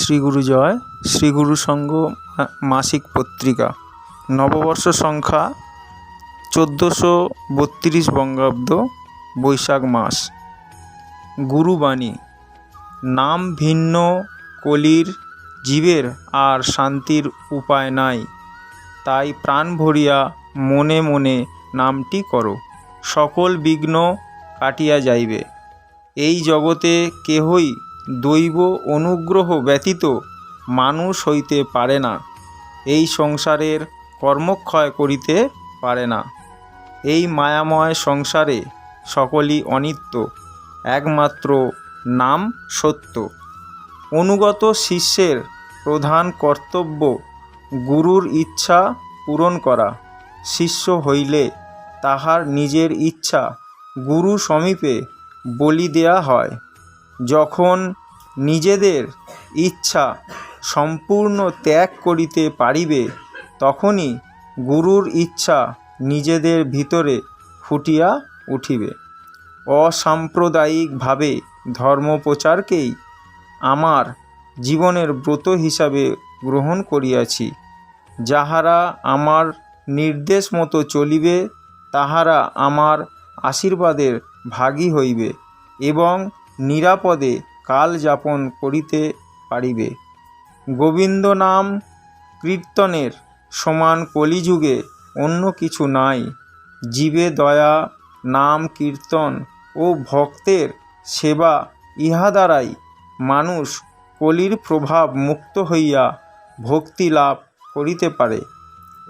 শ্রীগুরু জয় শ্রীগুরু সঙ্গ মাসিক পত্রিকা। নববর্ষ সংখ্যা চোদ্দোশো বত্রিশ বঙ্গাব্দ বৈশাখ মাস। গুরুবাণী, নাম ভিন্ন কলির জীবের আর শান্তির উপায় নাই। তাই প্রাণ ভরিয়া মনে মনে নামটি করো, সকল বিঘ্ন কাটিয়া যাইবে। এই জগতে কেহই দৈব অনুগ্রহ ব্যতীত মানুষ হইতে পারে না। এই সংসারের কর্মক্ষয় করিতে পারে না। এই মায়াময় সংসারে সকলই অনিত্য, একমাত্র নাম সত্য। অনুগত শিষ্যের প্রধান কর্তব্য গুরুর ইচ্ছা পূরণ করা। শিষ্য হইলে তাহার নিজের ইচ্ছা গুরু সমীপে বলি দেয়া হয়। যখন নিজেদের ইচ্ছা সম্পূর্ণ ত্যাগ করিতে পারিবে, তখনই গুরুর ইচ্ছা নিজেদের ভিতরে ফুটিয়া উঠিবে। অসাম্প্রদায়িকভাবে ধর্মপ্রচারকেই আমার জীবনের ব্রত হিসাবে গ্রহণ করিয়াছি। যাহারা আমার নির্দেশ মতো চলিবে, তাহারা আমার আশীর্বাদের ভাগী হইবে এবং নিরাপদে কাল যাপন করিতে পারিবে। গোবিন্দ নাম কীর্তনের সমান কলিযুগে অন্য কিছু নাই। জীবে দয়া, নাম কীর্তন ও ভক্তের সেবা ইহা দ্বারাই মানুষ কলির প্রভাব মুক্ত হইয়া ভক্তি লাভ করিতে পারে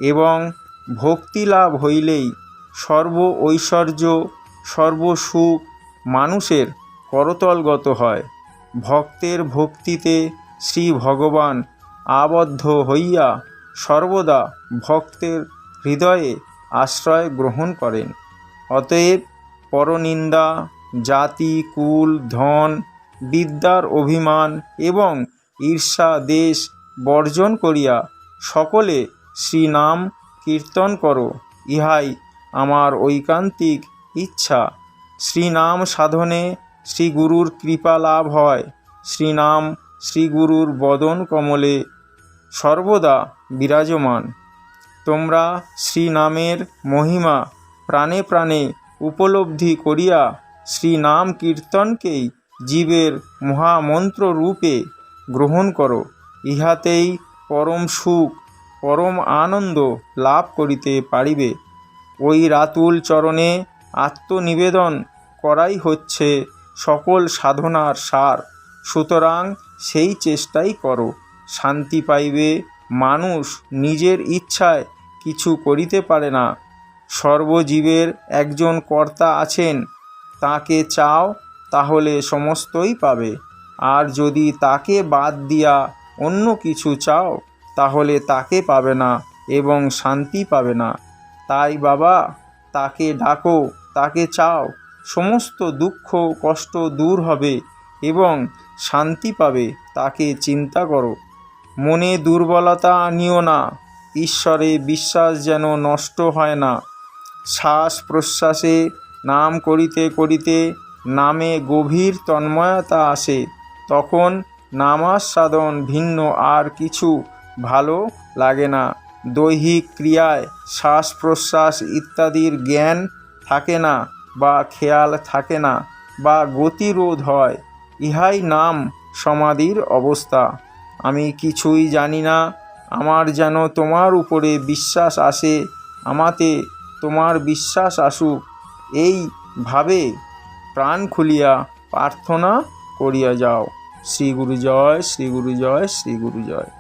এবং ভক্তি লাভ হইলেই সর্ব ঐশ্বর্য সর্বসুখ মানুষের করতলগত হয়। ভক্তের ভক্তিতে শ্রী ভগবান আবদ্ধ হইয়া সর্বদা ভক্তের হৃদয়ে আশ্রয় গ্রহণ করেন। অতএব পরনিন্দা, জাতি, কুল, ধন, বিদ্যার অভিমান এবং ঈর্ষা, দেশ বর্জন করিয়া সকলে শ্রীনাম কীর্তন করো, ইহাই আমার ঐকান্তিক ইচ্ছা। শ্রীনাম সাধনে শ্রীগুরুর কৃপা লাভ হয়। শ্রীনাম শ্রীগুরুর বদন কমলে। সর্বদা বিরাজমান। তোমরা শ্রীনামের মহিমা প্রাণে প্রাণে উপলব্ধি করিয়া শ্রীনাম কীর্তনকেই জীবের মহামন্ত্র রূপে গ্রহণ করো। ইহাতেই পরম সুখ, পরম আনন্দ লাভ করিতে পারিবে। ওই রাতুল চরণে আত্মনিবেদন করাই হচ্ছে। সকল সাধনার সার। সুতরাং সেই চেষ্টাই করো। শান্তি পাইবে মানুষ নিজের ইচ্ছায় কিছু করিতে পারে না। সর্বজীবের একজন কর্তা আছেন, তাকে চাও তাহলে সমস্তই পাবে। আর যদি তাকে বাদ দিয়া অন্য কিছু চাও, তাহলে তাকে পাবে না এবং শান্তি পাবে না। তাই বাবা, তাকে ডাকো, তাকে চাও। সমস্ত দুঃখ কষ্ট দূর হবে এবং শান্তি পাবে, তাকে চিন্তা করো। মনে দুর্বলতা নিও না, ঈশ্বরে বিশ্বাস যেন নষ্ট হয় না। শ্বাস প্রশ্বাসে নাম করিতে করিতে নামে গভীর তন্ময়তা আসে, তখন নামাস্বাদন ভিন্ন আর কিছু ভালো লাগে না। দৈহিক ক্রিয়ায় শ্বাস প্রশ্বাস ইত্যাদির জ্ঞান থাকে না। বা খেয়াল থাকে না বা গতিরোধ হয়, ইহাই নাম সমাধির অবস্থা। আমি কিছুই জানি না, আমার যেন তোমার উপরে বিশ্বাস আসে, আমাতে তোমার বিশ্বাস আসুক, এই ভাবে প্রাণ খুলিয়া প্রার্থনা করিয়া যাও। শ্রী গুরু জয় শ্রী গুরু জয় শ্রী গুরু জয়।